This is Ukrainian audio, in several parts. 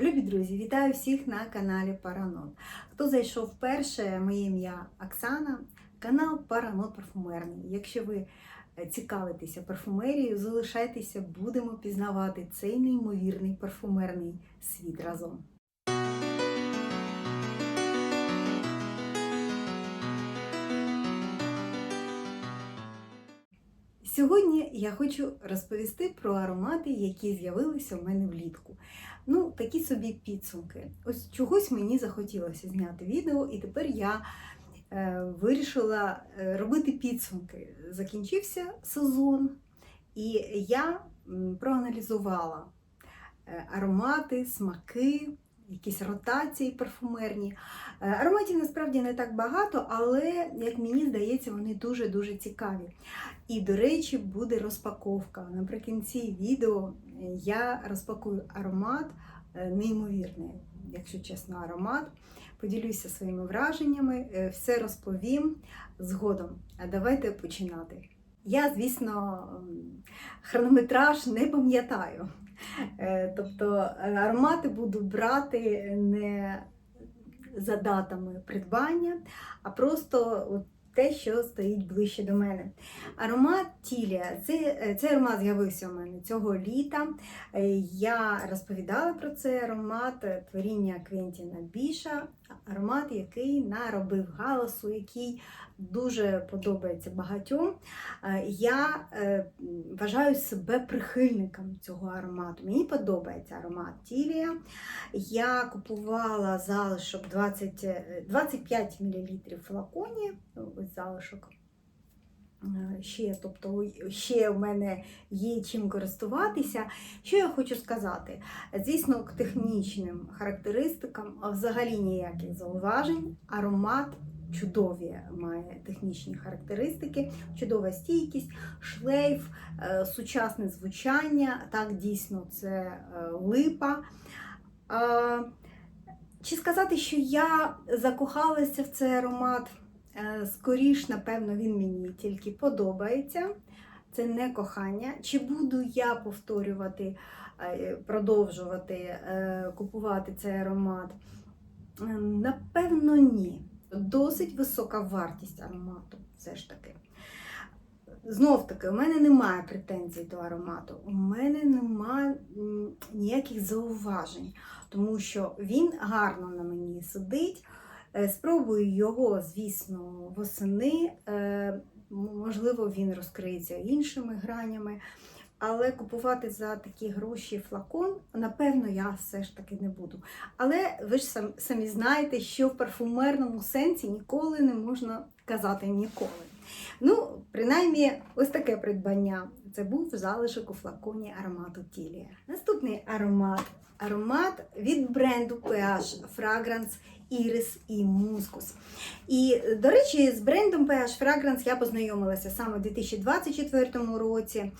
Любі друзі, вітаю всіх на каналі Паранот. Хто зайшов вперше, моє ім'я Оксана, канал Паранот Парфумерний. Якщо ви е, цікавитеся парфумерією, залишайтеся, будемо пізнавати цей неймовірний парфумерний світ разом. Сьогодні я хочу розповісти про аромати, які з'явилися у мене влітку. Ну, такі собі підсумки. Ось чогось мені захотілося зняти відео, і тепер я е, вирішила е, робити підсумки. Закінчився сезон, і я проаналізувала е, аромати, смаки, якісь ротації парфумерні. Е, Ароматів насправді не так багато, але, як мені здається, вони дуже-дуже цікаві. І, до речі, буде розпаковка. Наприкінці відео я розпакую аромат е, неймовірний, якщо чесно, аромат. Поділюся своїми враженнями, е, все розповім згодом. А давайте починати. Я, звісно, хронометраж не пам'ятаю. Е, Тобто е, аромати буду брати не за датами придбання, а просто те, що стоїть ближче до мене. Аромат Тілія. Цей, е, цей аромат з'явився у мене цього літа. Я розповідала про цей аромат творіння Квентіна Біша, аромат, який наробив галасу, який дуже подобається багатьом. Е, Я е, вважаю себе прихильником цього аромату. Мені подобається аромат Тілія. Я купувала залишок 20, е, 25 мл флаконі. Ось залишок. Е, Ще, тобто ще в мене є чим користуватися. Що я хочу сказати? Звісно, к технічним характеристикам взагалі ніяких зауважень. Аромат чудові має технічні характеристики, чудова стійкість, шлейф, е, сучасне звучання. Так, дійсно, це е, липа. Чи сказати, що я закохалася в цей аромат? Е, Скоріш, напевно, він мені тільки подобається. Це не кохання. Чи буду я повторювати, е, продовжувати е, купувати цей аромат? Напевно, ні. Досить висока вартість аромату, все ж таки. Знов таки, у мене немає претензій до аромату, у мене немає ніяких зауважень, тому що він гарно на мені сидить. Е, Спробую його, звісно, восени. Е, Можливо, він розкриється іншими гранями. Але купувати за такі гроші флакон, напевно, я все ж таки не буду. Але ви ж самі знаєте, що в парфумерному сенсі ніколи не можна казати ніколи. Ну, принаймні, ось таке придбання. Це був залишок у флаконі аромату Тілія. Наступний аромат. Аромат від бренду PH Fragrance Iris і Muscus. І, до речі, з брендом PH Fragrance я познайомилася саме у 2024 році.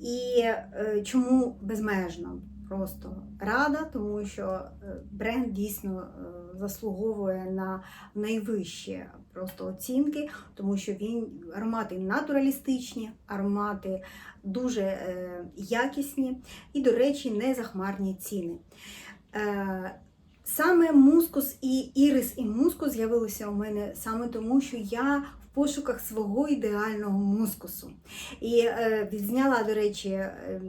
І е, чому безмежно? Просто рада, тому що е, бренд дійсно е, заслуговує на найвищі просто оцінки, тому що він аромати натуралістичні, аромати дуже е, якісні і, до речі, не захмарні ціни. Саме мускус і ірис і мускус з'явилися у мене саме тому, що я в пошуках свого ідеального мускусу. І е, відзняла, до речі, е,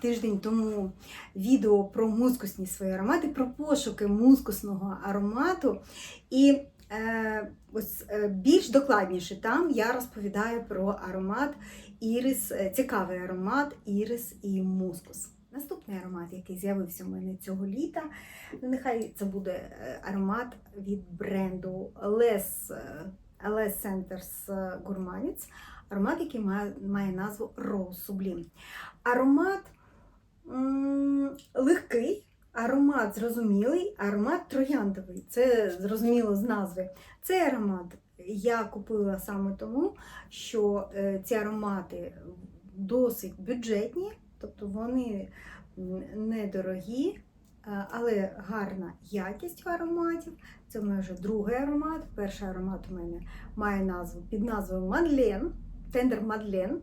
тиждень тому відео про мускусні свої аромати, про пошуки мускусного аромату. І е, ось е, більш докладніше там я розповідаю про аромат ірис, е, цікавий аромат ірис і мускус. Наступний аромат, який з'явився у мене цього літа, нехай це буде е, аромат від бренду Les, Les Centers Gourmand's, аромат, який має, має назву Rose Sublime. Аромат легкий, аромат зрозумілий, аромат трояндовий. Це зрозуміло з назви. Цей аромат я купила саме тому, що е, ці аромати досить бюджетні, тобто вони недорогі, але гарна якість ароматів. Це в мене вже другий аромат. Перший аромат у мене має назву під назвою Мадлен, тендер Мадлен.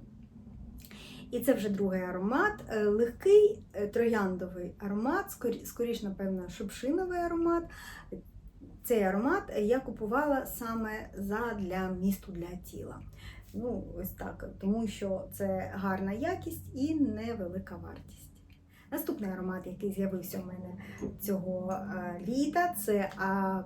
І це вже другий аромат. Е, Легкий е, трояндовий аромат, скоріш, напевно, шипшиновий аромат. Цей аромат я купувала саме задля місту для тіла. Ну, ось так, тому що це гарна якість і невелика вартість. Наступний аромат, який з'явився у мене цього е, літа, це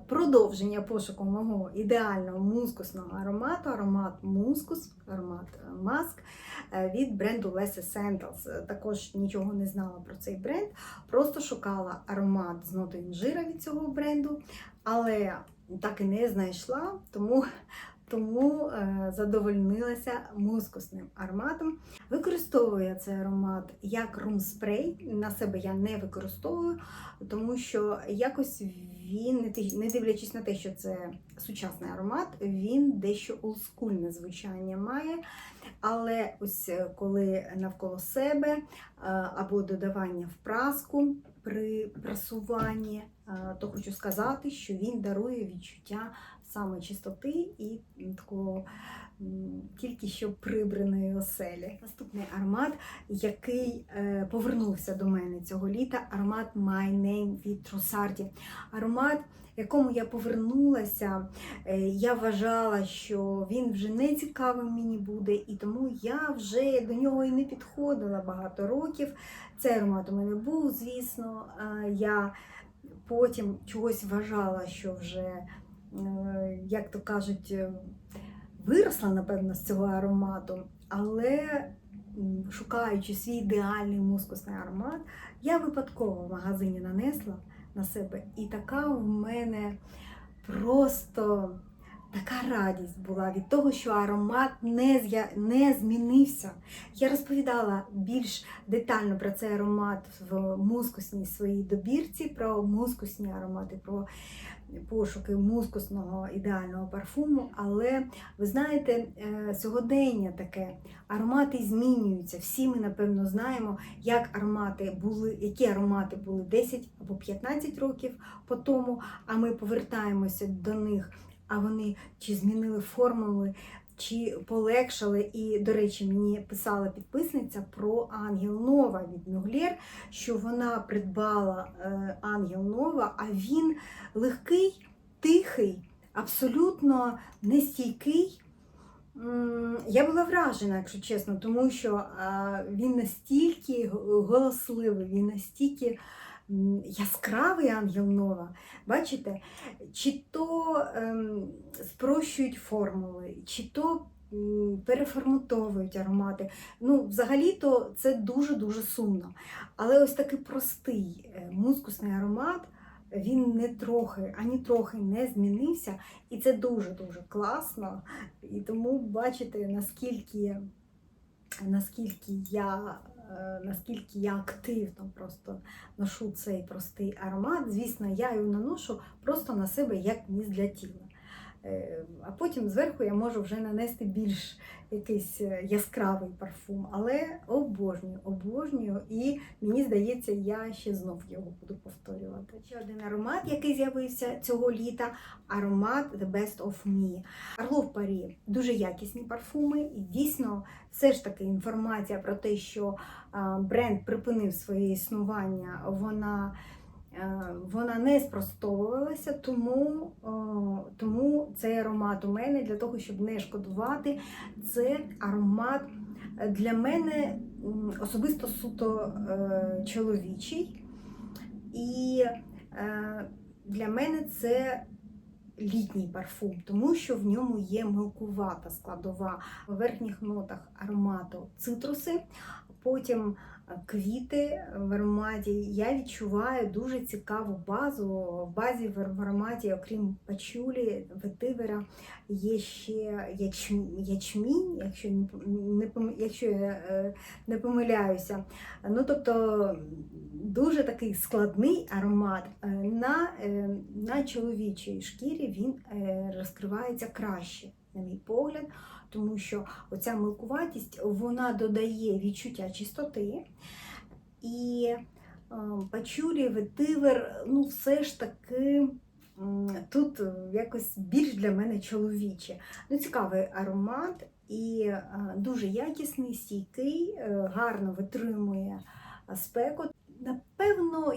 продовження пошуку мого ідеального мускусного аромату, аромат мускус, аромат е, маск е, від бренду Less Essentials. Е, Також нічого не знала про цей бренд, просто шукала аромат з нотою інжира від цього бренду, але так і не знайшла, тому, тому е, задовольнилася мускусним ароматом. Використовую я цей аромат як румспрей. На себе я не використовую, тому що якось він, не дивлячись на те, що це сучасний аромат, він дещо олдскульне звучання має. Але ось е, коли навколо себе е, або додавання в праску при прасуванні, е, то хочу сказати, що він дарує відчуття саме чистоти і такого тільки що прибраної оселі. Наступний аромат, який повернувся до мене цього літа, аромат My Name від Трусарді. Аромат, якому я повернулася, е, я вважала, що він вже не цікавим мені буде, і тому я вже до нього і не підходила багато років. Цей аромат у мене був, звісно. Я потім чогось вважала, що вже, е, як то кажуть, е, виросла, напевно, з цього аромату, але шукаючи свій ідеальний мускусний аромат, я випадково в магазині нанесла на себе, і така в мене просто така радість була від того, що аромат не, з'я- не змінився. Я розповідала більш детально про цей аромат в мускусній своїй добірці, про мускусні аромати, про пошуки мускусного ідеального парфуму. Але ви знаєте, е, сьогодення таке, аромати змінюються. Всі ми, напевно, знаємо, як аромати були, які аромати були 10 або 15 років по тому, а ми повертаємося до них, а вони чи змінили формули. Чи полегшали, і, до речі, мені писала підписниця про Ангел Нова від Мюглєр, що вона придбала е, Ангел Нова, а він легкий, тихий, абсолютно нестійкий. Я була вражена, якщо чесно, тому що він настільки голосливий, він настільки яскравий ангел Нова. Бачите, чи то ем, спрощують формули, чи то переформатовують аромати. Ну, взагалі-то це дуже-дуже сумно. Але ось такий простий е, мускусний аромат. Він не трохи, ані трохи не змінився, і це дуже-дуже класно. І тому бачите, наскільки, наскільки я. Е, Наскільки я активно просто ношу цей простий аромат. Звісно, я його наношу просто на себе як ніс для тіла. Е, А потім зверху я можу вже нанести більш якийсь е, яскравий парфум. Але обожнюю, обожнюю, і мені здається, я ще знов його буду повторювати. Ще один аромат, який з'явився цього літа аромат The Best of Me. Орлов Парі дуже якісні парфуми, і дійсно все ж таки інформація про те, що бренд припинив своє існування, вона. Е, Вона не спростовувалася, тому, тому цей аромат у мене для того, щоб не шкодувати. Це аромат е, для мене особисто суто е, чоловічий. І е, для мене це літній парфум, тому що в ньому є милкувата складова в верхніх нотах аромату цитруси, потім е, квіти в ароматі. Я відчуваю дуже цікаву базу. В базі в ароматі, окрім пачулі, ветивера, є ще ячм- ячмінь, якщо не якщо я е, не помиляюся. Ну, тобто дуже такий складний аромат. Е, На, е, на чоловічій шкірі він розкривається краще, на мій погляд, тому що оця милкуватість вона додає відчуття чистоти. І е, пачулі, ветивер, ну все ж таки. Тут якось більш для мене чоловіче. Ну, цікавий аромат, і е, дуже якісний, стійкий, е, гарно витримує спеку.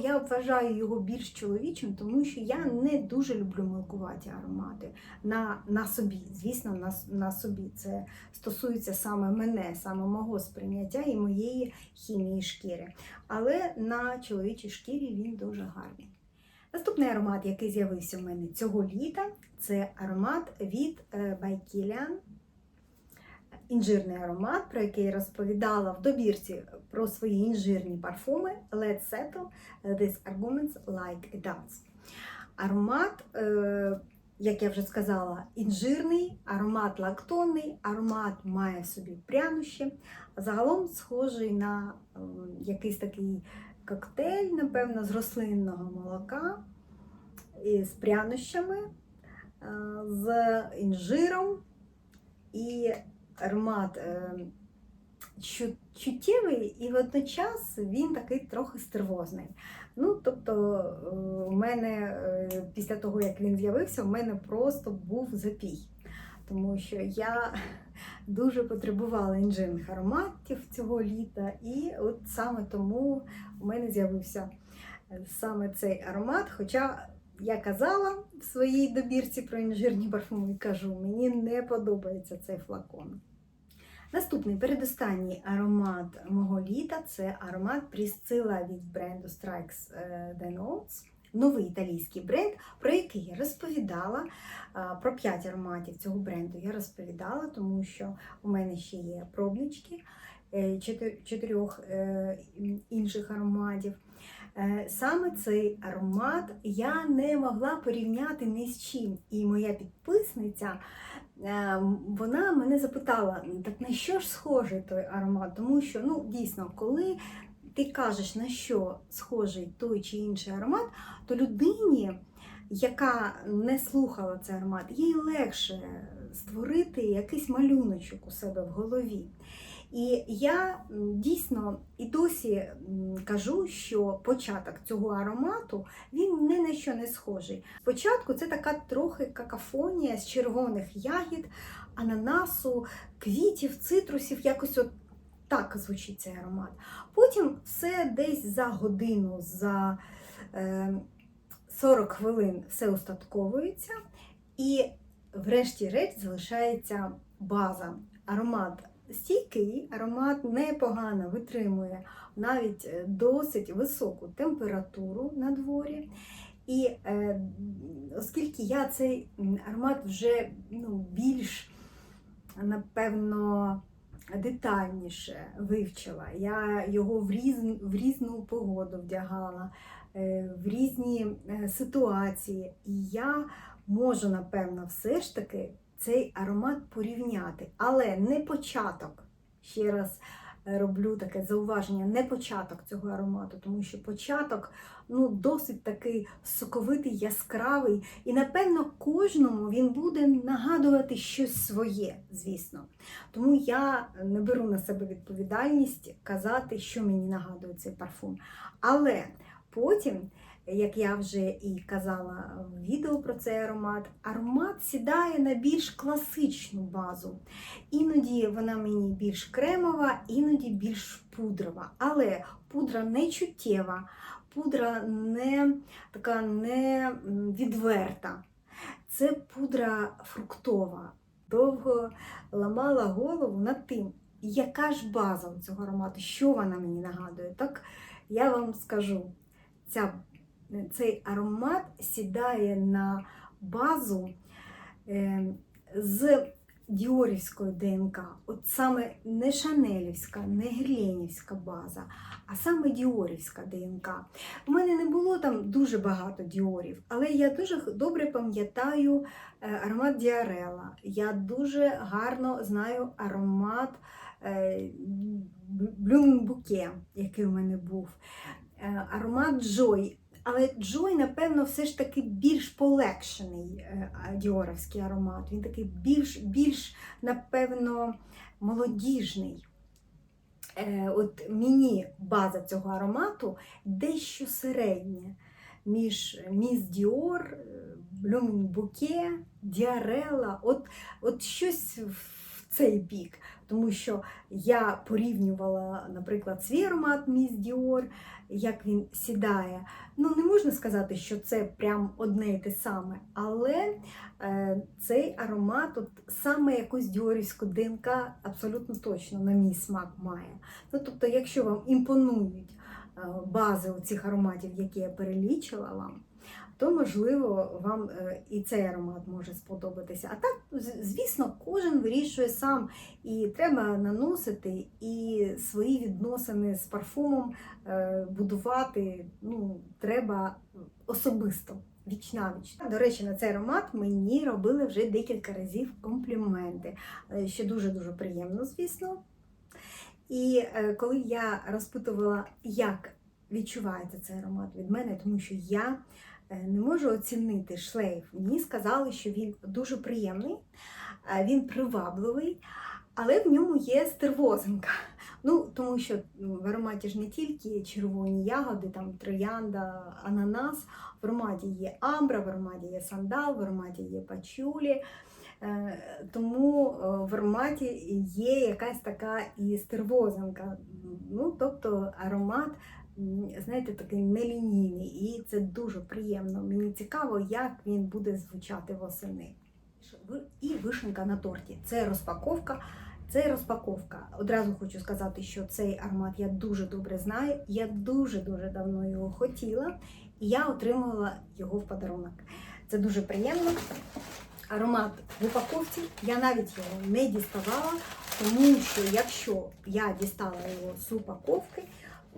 Я вважаю його більш чоловічим, тому що я не дуже люблю милкуваті аромати на, на собі. Звісно, на, на собі. Це стосується саме мене, саме мого сприйняття і моєї хімії шкіри. Але на чоловічій шкірі він дуже гарний. Наступний аромат, який з'явився в мене цього літа, це аромат від е, By Kilian. Інжирний аромат, про який я розповідала в добірці про свої інжирні парфуми Let's Settle These Arguments Like a Dance. Аромат, е, як я вже сказала, інжирний, аромат лактонний, аромат має в собі прянощі, загалом схожий на е, якийсь такий коктейль, напевно, з рослинного молока з прянощами, е, з інжиром і аромат е, чуттєвий, і водночас він такий трохи стервозний. Ну, тобто, е, у мене е, після того, як він з'явився, в мене просто був запій. Тому що я дуже потребувала інжирних ароматів цього літа, і от саме тому у мене з'явився саме цей аромат. Хоча я казала в своїй добірці про інжирні парфуми, кажу, мені не подобається цей флакон. Наступний передостанній аромат мого літа це аромат Priscilla від бренду Strikes е, The Notes. Новий італійський бренд, про який я розповідала. Про 5 ароматів цього бренду я розповідала, тому що у мене ще є пробнички е, чотирьох е, інших ароматів. Е, Саме цей аромат я не могла порівняти ні з чим. І моя підписниця е, вона мене запитала, так на що ж схожий той аромат? Тому що ну, дійсно, коли ти кажеш, на що схожий той чи інший аромат, то людині, яка не слухала цей аромат, їй легше створити якийсь малюночок у себе в голові. І я дійсно і досі кажу, що початок цього аромату він ні на що не схожий. Спочатку це така трохи какафонія з червоних ягід, ананасу, квітів, цитрусів, якось от так звучить цей аромат. Потім все десь за годину, за е, 40 хвилин все устатковується, і врешті-решт залишається база. Аромат стійкий, аромат непогано витримує навіть е, досить високу температуру на дворі. І е, оскільки я цей аромат вже ну, більш, напевно, детальніше вивчила, я його в, різ, в різну погоду вдягала, е, в різні ситуації, і я можу, напевно, все ж таки цей аромат порівняти, але не початок. Ще раз е, роблю таке зауваження, не початок цього аромату, тому що початок ну, досить такий соковитий, яскравий, і напевно кожному він буде нагадувати щось своє, звісно. Тому я не беру на себе відповідальність казати, що мені нагадує цей парфум. Але потім як я вже і казала в відео про цей аромат, аромат сідає на більш класичну базу. Іноді вона мені більш кремова, іноді більш пудрова. Але пудра не чуттєва, пудра не така не відверта. Це пудра фруктова. Довго ламала голову над тим, яка ж база у цього аромату, що вона мені нагадує. Так я вам скажу, ця цей аромат сідає на базу е, з діорівської ДНК. От саме не шанелівська, не герленівська база, а саме діорівська ДНК. У мене не було там дуже багато діорів, але я дуже добре пам'ятаю е, аромат Діарела. Я дуже гарно знаю аромат Блюмбуке, який у мене був. Е, Аромат Джой. Але Джой, напевно, все ж таки більш полегшений е, діоровський аромат. Він такий більш, більш напевно, молодіжний. Е, От мені база цього аромату дещо середня між Міс Діор, Блюмбуке, Діарела. От, от щось в цей бік, тому що я порівнювала, наприклад, свій аромат Miss Dior, як він сідає. Ну, не можна сказати, що це прям одне і те саме, але е, цей аромат, от саме якусь діорівську ДНК абсолютно точно на мій смак має. Ну, тобто, якщо вам імпонують е, бази у цих ароматів, які я перелічила вам, то можливо вам е, і цей аромат може сподобатися. А так, звісно, кожен вирішує сам, і треба наносити і свої відносини з парфумом е, будувати. Ну, треба особисто. Віч навіч. До речі, на цей аромат мені робили вже декілька разів компліменти, е, що дуже-дуже приємно, звісно. І коли я розпитувала, як відчувається цей аромат від мене, тому що я не можу оцінити шлейф, мені сказали, що він дуже приємний, е, він привабливий, але в ньому є стервозинка. Ну, тому що ну, в ароматі ж не тільки червоні ягоди, там троянда, ананас, в ароматі є амбра, в ароматі є сандал, в ароматі є пачулі. Е, Тому е, в ароматі є якась така і стервозинка. Ну, тобто аромат, знаєте, такий нелінійний, і це дуже приємно. Мені цікаво, як він буде звучати восени. І вишенка на торті. Це розпаковка. Це розпаковка. Одразу хочу сказати, що цей аромат я дуже добре знаю. Я дуже-дуже давно його хотіла, і я отримала його в подарунок. Це дуже приємно. Аромат в упаковці. Я навіть його не діставала, тому що якщо я дістала його з упаковки,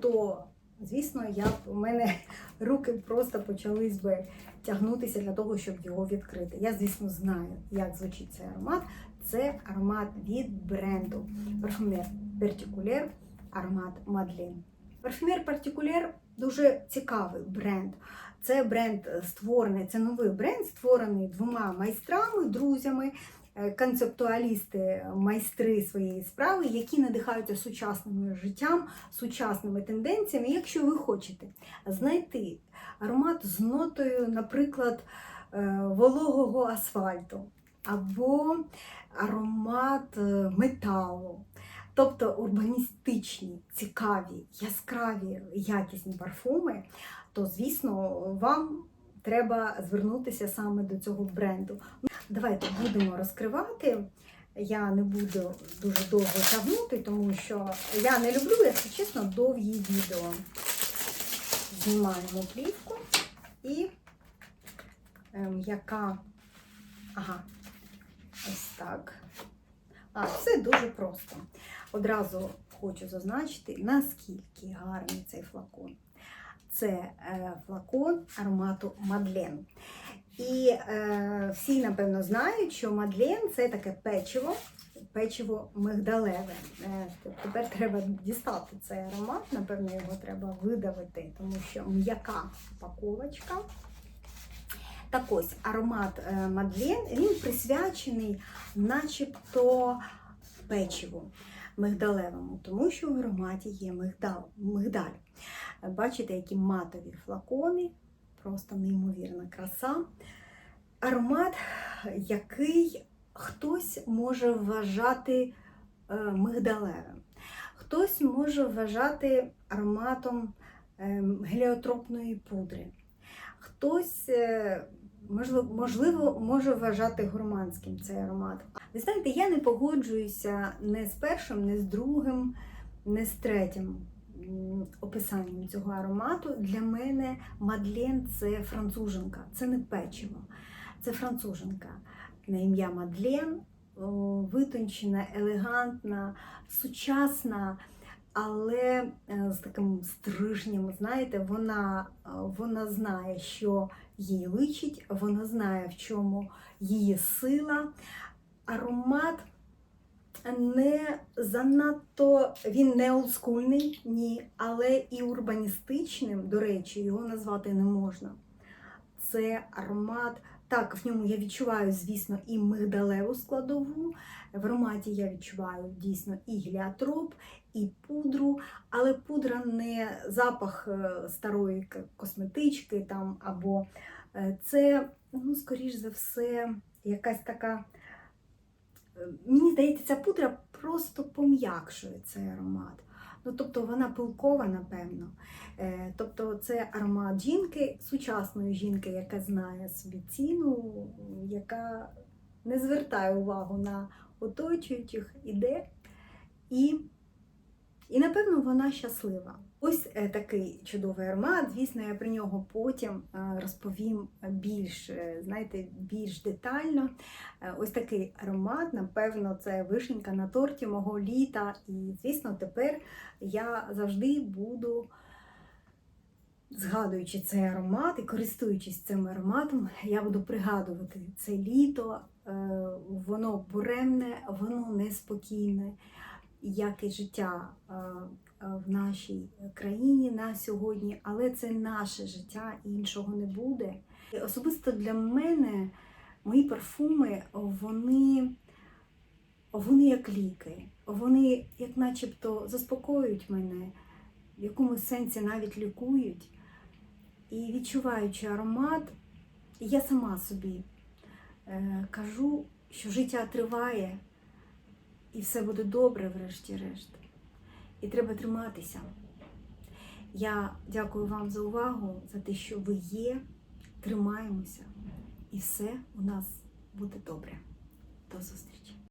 то, звісно, я у мене руки просто почались би тягнутися для того, щоб його відкрити. Я, звісно, знаю, як звучить цей аромат. Це аромат від бренду Parfumer Particulier, аромат Мадлен. Parfumer Particulier дуже цікавий бренд. Це бренд е, створений, це новий бренд, створений двома майстрами, друзями, концептуалісти, майстри своєї справи, які надихаються сучасним життям, сучасними тенденціями. Якщо ви хочете знайти аромат з нотою, наприклад, е, вологого асфальту або аромат е, металу. Тобто урбаністичні, цікаві, яскраві, якісні парфуми, то, звісно, вам треба звернутися саме до цього бренду. Давайте будемо розкривати. Я не буду дуже довго тягнути, тому що я не люблю, якщо чесно, довгі відео. Знімаємо плівку і ем, яка. Ага, ось так. А, все дуже просто. Одразу хочу зазначити, наскільки гарний цей флакон. Це е, флакон аромату Мадлен. І е, всі, напевно, знають, що Мадлен це таке печиво, печиво мигдалеве. Е, тепер треба дістати цей аромат, напевно, його треба видавити, тому що м'яка упаковочка. Так ось аромат е, Мадлен він присвячений начебто печиву мигдалевому, тому що в ароматі є мигдал, мигдаль. Бачите, які матові флакони, просто неймовірна краса. Аромат, який хтось може вважати е, мигдалевим, хтось може вважати ароматом ем, геліотропної пудри. Хтось, е, можливо, можливо, може вважати гурманським цей аромат. Ви знаєте, я не погоджуюся не з першим, не з другим, не з третім описанням цього аромату. Для мене Мадлен це француженка, це не печиво, це француженка на ім'я Мадлен, витончена, елегантна, сучасна. Але е, з таким стрижнем, знаєте, вона, е, вона знає, що їй личить, вона знає, в чому її сила. Аромат не занадто, він не олдскульний, ні, але і урбаністичним, до речі, його назвати не можна. Це аромат, так, в ньому я відчуваю, звісно, і мигдалеву складову. В ароматі я відчуваю дійсно і геліотроп, і пудру, але пудра не запах е, старої косметички там, або е, це, ну, скоріш за все, якась така Е, Мені здається, ця пудра просто пом'якшує цей аромат. Ну, тобто вона пилкова, напевно. Тобто це аромат жінки, сучасної жінки, яка знає собі ціну, яка не звертає увагу на оточуючих, іде. І, і напевно, вона щаслива. Ось е, такий чудовий аромат. Звісно, я про нього потім е, розповім більш, е, знаєте, більш детально. Ось такий аромат, напевно, це вишенька на торті мого літа. І, звісно, тепер я завжди буду, згадуючи цей аромат і користуючись цим ароматом, я буду пригадувати це літо. Воно буремне, воно неспокійне, як і життя е, е, в нашій країні на сьогодні, але це наше життя, іншого не буде. І Особисто для мене мої парфуми, вони, вони як ліки, вони як начебто заспокоюють мене, в якомусь сенсі навіть лікують. І відчуваючи аромат, я сама собі е, кажу, що життя триває і все буде добре, врешті-решт. І треба триматися. Я дякую вам за увагу, за те, що ви є. Тримаємося, і все у нас буде добре. До зустрічі!